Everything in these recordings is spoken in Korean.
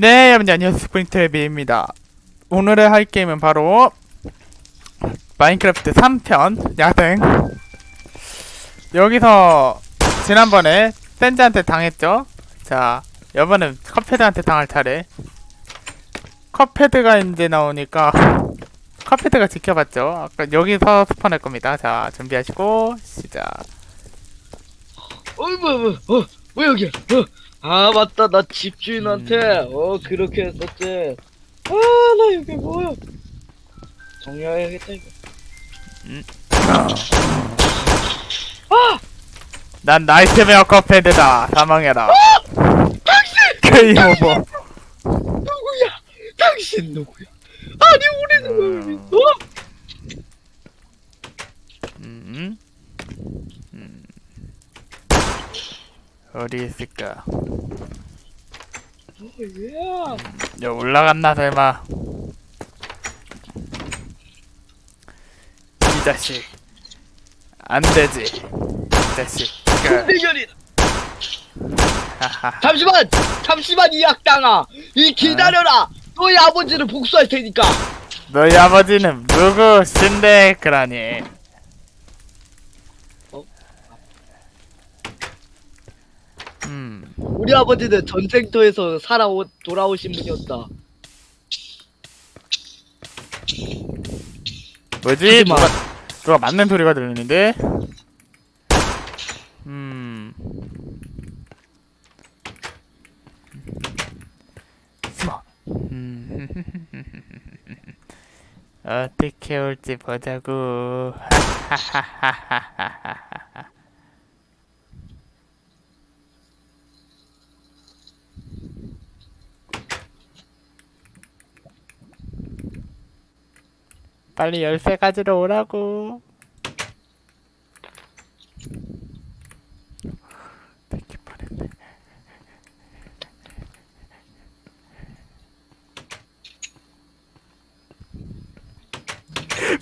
네, 여러분 안녕하세요. 스프링트레비입니다. 오늘의 할 게임은 바로 마인크래프트 3편 야생. 여기서 지난번에 샌즈한테 당했죠? 자, 이번엔 컵헤드한테 당할 차례. 컵헤드가 이제 나오니까 컵헤드가 지켜봤죠? 아까 여기서 스폰할 겁니다. 자, 준비하시고 시작. 어이 뭐야 어, 뭐 여기야 어. 아 맞다 나 집주인한테 음. 어 그렇게 했었지 아나 여기 뭐야 정리해야겠다 이거 난 나이트메어 컵헤드다. 사망해라. 게임 오버. 누구야 당신 누구야 아니 우리 누구야 음. 어? 음. 음. 어디 있을까? 야 올라갔나 설마? 이 자식 안 되지. 이 자식. 그, 대결이다 하하. 잠시만 잠시만 이 악당아 이 기다려라 너희 아버지를 복수할 테니까 너희 아버지는 누구 신데크라니? 어? 음. 우리 아버지는 전쟁터에서 살아오 돌아오신 분이었다 뭐지? 하지 마. 누가 맞는 소리가 들리는데? 음. 숨어. 음. 어떻게 올지 보자고. 빨리 열쇠 가지러 오라고. 뺏길 뻔했네.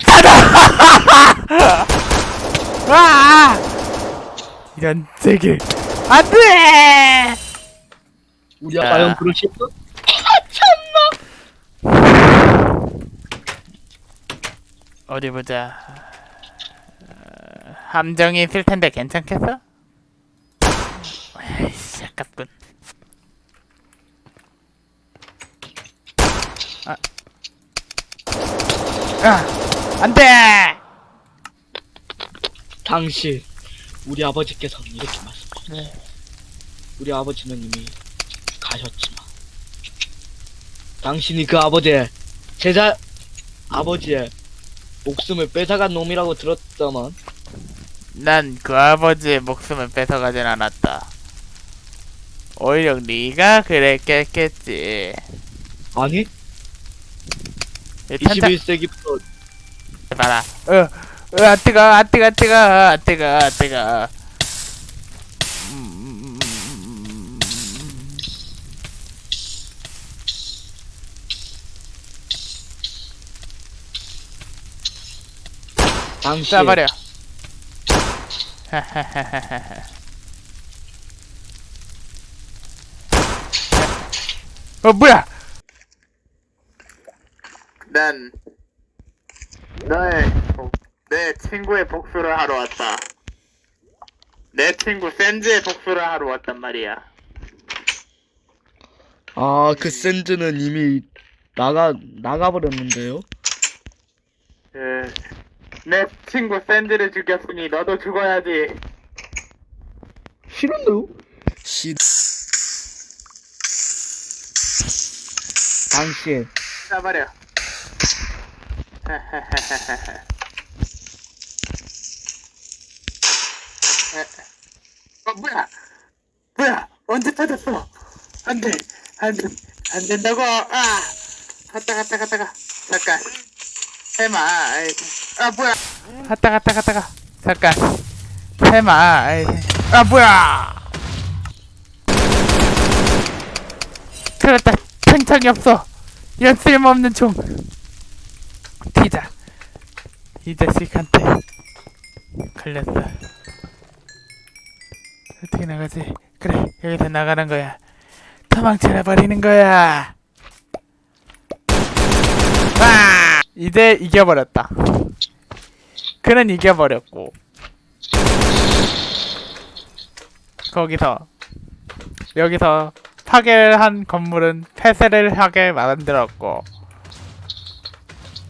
받아! 와! 이런 제길 안돼! 우리 아. 아빠는 그러셨어? 어디 보자. 어, 함정이 있을 텐데 괜찮겠어? 에이씨, 아깝군. 아, 아, 안 돼! 당신 우리 아버지께서 는 이렇게 말씀하셨죠. 네. 우리 아버지는 이미 가셨지만 당신이 그 아버지의 제자 아버지의 목숨을 뺏어간 놈이라고 들었다만 난 그 아버지의 목숨을 뺏어가진 않았다. 오히려 네가 그랬겠겠지. 아니 일단 21세기부터 봐라. 어, 어, 아 뜨거, 아 뜨거, 아 뜨거, 아 뜨거, 아 뜨거. 음, 당신 쏴버려. 어 뭐야? 난 너의 복- 내 친구의 복수를 하러 왔다. 내 친구 샌즈의 복수를 하러 왔단 말이야. 아 그 샌드는 이미 나가 나가버렸는데요 그, 내 친구 샌즈를 죽였으니 너도 죽어야지. 싫은데요? 싫 당신 쏴버려. 어 뭐야? 뭐야? 언제 터졌어? 안 돼, 안 돼, 안 된다고. 아, 갔다 갔다 갔다가 잠깐. 해마. 아이, 아 뭐야? 갔다 갔다 갔다가 잠깐. 해마. 아 뭐야? 그렇다. 팽창이 없어. 이런 쓸모없는 총. 튀자. 이 자식한테 걸렸어. 어떻게 나가지? 그래, 여기서 나가는 거야. 도망쳐버리는 거야. 와! 이제 이겨버렸다. 그는 이겨버렸고. 거기서 여기서 파괴를 한 건물은 폐쇄를 하게 만들었고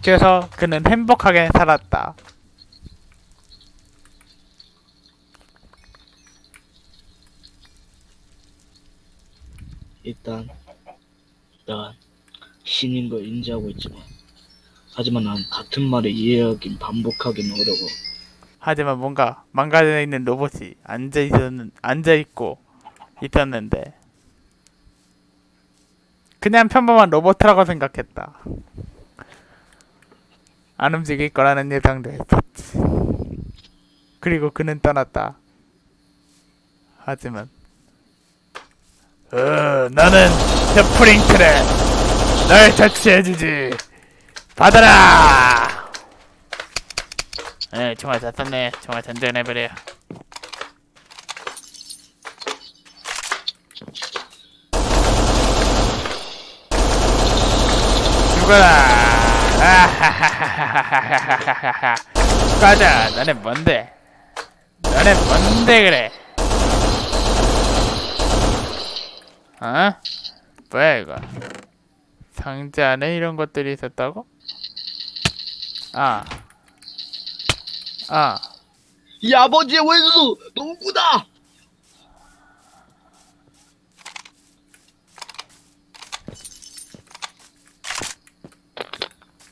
그래서 그는 행복하게 살았다. 일단 난 신인 걸 인지하고 있지만 하지만 난 같은 말을 이해하긴 반복하긴 어려워 하지만 뭔가 망가져 있는 로봇이 앉아 있었는 앉아 있고 있었는데 그냥 평범한 로봇이라고 생각했다. 안 움직일 거라는 예상도 했었지. 그리고 그는 떠났다. 하지만 어 나는 스프링트를 널 처치해주지 받아라. 네, 정말 잘 썼네. 정말 든든해버려. 죽어라. 아하하하하하하하하. 가자. 너네 뭔데? 너네 뭔데 그래? 어? 뭐야 이거? 상자 안에 이런 것들이 있었다고? 아. 아. 이 아버지의 원수 누구다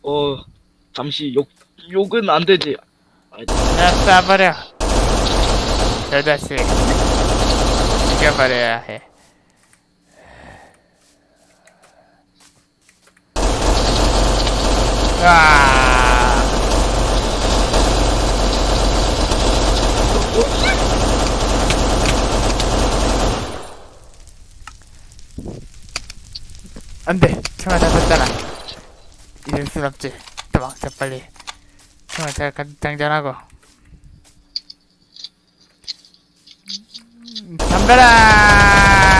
어 잠시 욕 욕은 안 되지 아, 야, 쏴버려. 저 자식. 죽여버려야 해. 아. 안 돼. 총알 다 썼잖아. 이럴 순 없지. 도망쳐, 빨리. 총알 잘 가- 장전하고. 음, 덤벼라!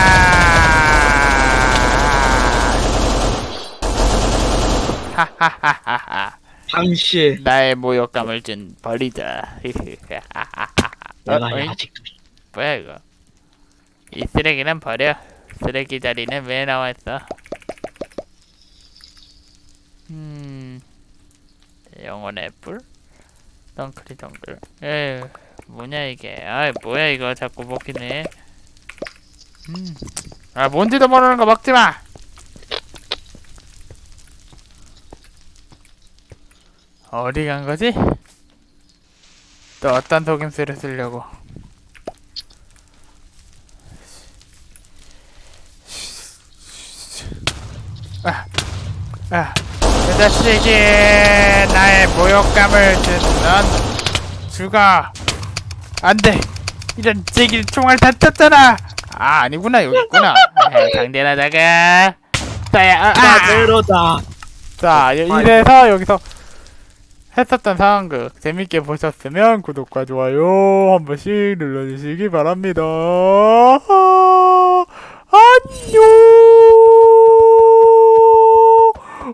하하하하하. 당시 나의 모욕감을 준 버리자. 내가 어? 아직도 뭐야 이거? 이 쓰레기는 버려. 쓰레기 자리는 왜 나왔어? 영혼의 뿔? 덩크리 덩글. 에휴, 뭐냐 이게? 아, 뭐야 이거 자꾸 먹히네. 음, 아 뭔지도 모르는 거 먹지 마. 어디 간 거지? 또 어떤 속임수를 쓰려고? 아, 아, 그 자식이 나의 모욕감을 준넌 죽어. 안 돼. 이런 제길 총알 다 쳤잖아. 아, 아니구나. 여기 있구나. 에이, 강대나다가. 자야, 아, 나 아. 내려다 자, 이- 이래서 여기서 했었던 상황극 재밌게 보셨으면 구독과 좋아요 한 번씩 눌러주시기 바랍니다. 안녕.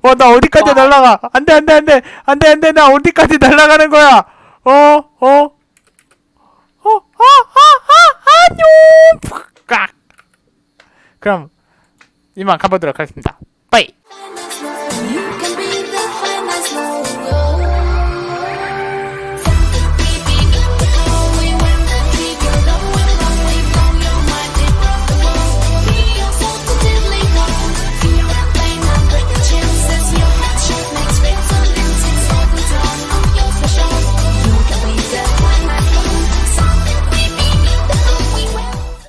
어, 나 어디까지 날아가? 안 돼, 안 돼, 안 돼, 안 돼, 안 돼, 나 어디까지 날아가는 거야? 어, 어, 어, 아, 아, 아, 안녕. 팍. 그럼 이만 가보도록 하겠습니다. 빠이.